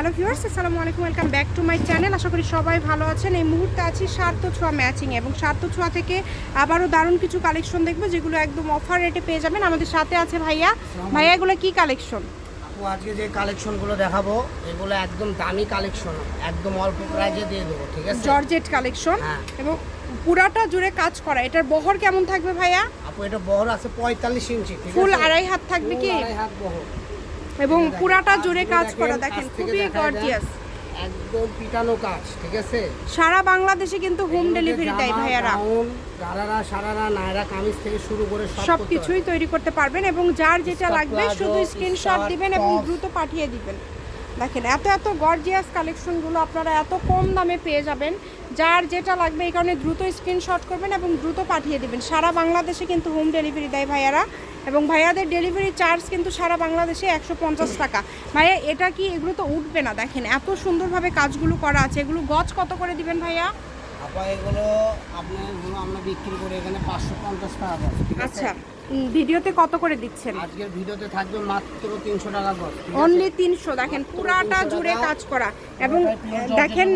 Hello viewers আসসালামু আলাইকুম welcome back to my channel. আশা করি সবাই ভালো আছেন। এই মুহূর্তে আছি সার্থ ছোঁয়া ম্যাচিং এবং সার্থ ছোঁয়া থেকে আবারও দারুণ কিছু কালেকশন দেখব যেগুলো একদম অফার রেটে পেয়ে যাবেন। আমাদের সাথে আছে ভাইয়া। ভাইয়া এগুলো কি কালেকশন? আপু আজকে যে কালেকশনগুলো দেখাবো এগুলো একদম দামি কালেকশন। একদম অল্প প্রাইজে দিয়ে দেবো ঠিক আছে? জর্জেট কালেকশন হ্যাঁ। এবং পুরাটা জুড়ে কাজ করা। এটার বহর কেমন থাকবে ভাইয়া? আপু এটা বহর আছে পঁয়তাল্লিশ ইঞ্চি ফুল আড়াই হাত থাকবে কি? আড়াই হাত বহর। এবং পুরাটা জোরে জুড়ে কাজ করা দেখেন, খুবই গর্জিয়াস একদম পিটানো কাজ ঠিক আছে? সারা বাংলাদেশে কিন্তু হোম ডেলিভারি দেয় ভাইয়ারা। গারারা সারারা নায়রা কামিজ থেকে শুরু করে সব কিছুই তৈরি করতে পারবেন এবং যার যেটা লাগবে শুধু স্ক্রিনশট দিবেন এবং দ্রুত পাঠিয়ে দিবেন। দেখেন এত এত গর্জিয়াস কালেকশনগুলো আপনারা এত কম দামে পেয়ে যাবেন। যার যেটা লাগবে এই কারণে দ্রুত স্ক্রিনশট করবেন এবং দ্রুত পাঠিয়ে দেবেন। সারা বাংলাদেশে কিন্তু হোম ডেলিভারি দেয় ভাইয়ারা। এবং ভাইয়াদের ডেলিভারি চার্জ কিন্তু সারা বাংলাদেশে একশো পঞ্চাশ টাকা। ভাইয়া এটা কি এগুলো তো উঠবে না? দেখেন এত সুন্দরভাবে কাজগুলো করা আছে। এগুলো গজ কত করে দিবেন ভাইয়া? আপা এগুলো আপনার আমরা বিক্রি করি এখানে পাঁচশো পঞ্চাশ টাকা আচ্ছা। ভিডিওতে কত করে দিচ্ছেন? আজকের ভিডিওতে থাকবে মাত্র তিনশো টাকা গজ। অনলি তিনশো দেখেন পুরাটা জুড়ে কাজ করা এবং দেখেন।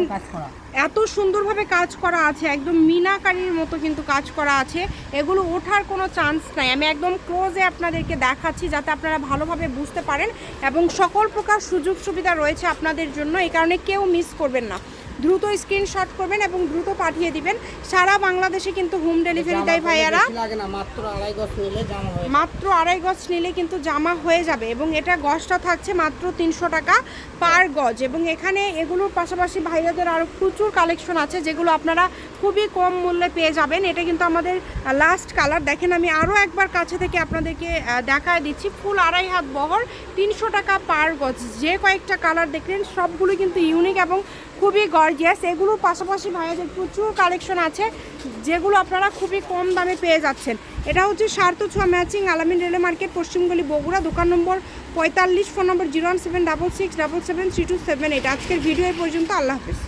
এত সুন্দরভাবে কাজ করা আছে একদম মিনাকারির মতো কিন্তু কাজ করা আছে। এগুলো ওঠার কোনো চান্স নাই। আমি একদম ক্লোজে আপনাদেরকে দেখাচ্ছি যাতে আপনারা ভালোভাবে বুঝতে পারেন এবং সকল প্রকার সুযোগ সুবিধা রয়েছে আপনাদের জন্য। এই কারণে কেউ মিস করবেন না। দ্রুত স্ক্রিনশট করবেন এবং দ্রুত পাঠিয়ে দিবেন সারা বাংলাদেশে কিন্তু হোম ডেলিভারি দেয় ভাইয়ারা বেশি লাগে না মাত্র আড়াই গজ নিলে জামা যাবে। মাত্র আড়াই গজ নিলে কিন্তু জামা হয়ে যাবে এবং এটা গজটা থাকছে মাত্র তিনশো টাকা পার গজ এবং এখানে এগুলোর পাশাপাশি ভাইয়াদের আরও প্রচুর কালেকশন আছে যেগুলো আপনারা খুবই কম মূল্যে পেয়ে যাবেন। এটা কিন্তু আমাদের লাস্ট কালার দেখেন, আমি আরও একবার কাছে থেকে আপনাদেরকে দেখায় দিচ্ছি। ফুল আড়াই হাত বহর, তিনশো টাকা পার গজ। যে কয়েকটা কালার দেখলেন, সবগুলো কিন্তু ইউনিক এবং খুবই গর্জিয়াস এগুলোর পাশাপাশি ভাইয়াদের প্রচুর কালেকশন আছে, যেগুলো আপনারা খুবই কম দামে পেয়ে যাচ্ছেন। এটা হচ্ছে সার্থ ছোঁয়া ম্যাচিং আলামিন রেলে মার্কেট, পশ্চিমগলি বগুড়া, দোকান নম্বর পঁয়তাল্লিশ, ফোন নম্বর zero one seven double six double seven three two seven eight. আজকের ভিডিও পর্যন্ত। আল্লাহ হাফিজ।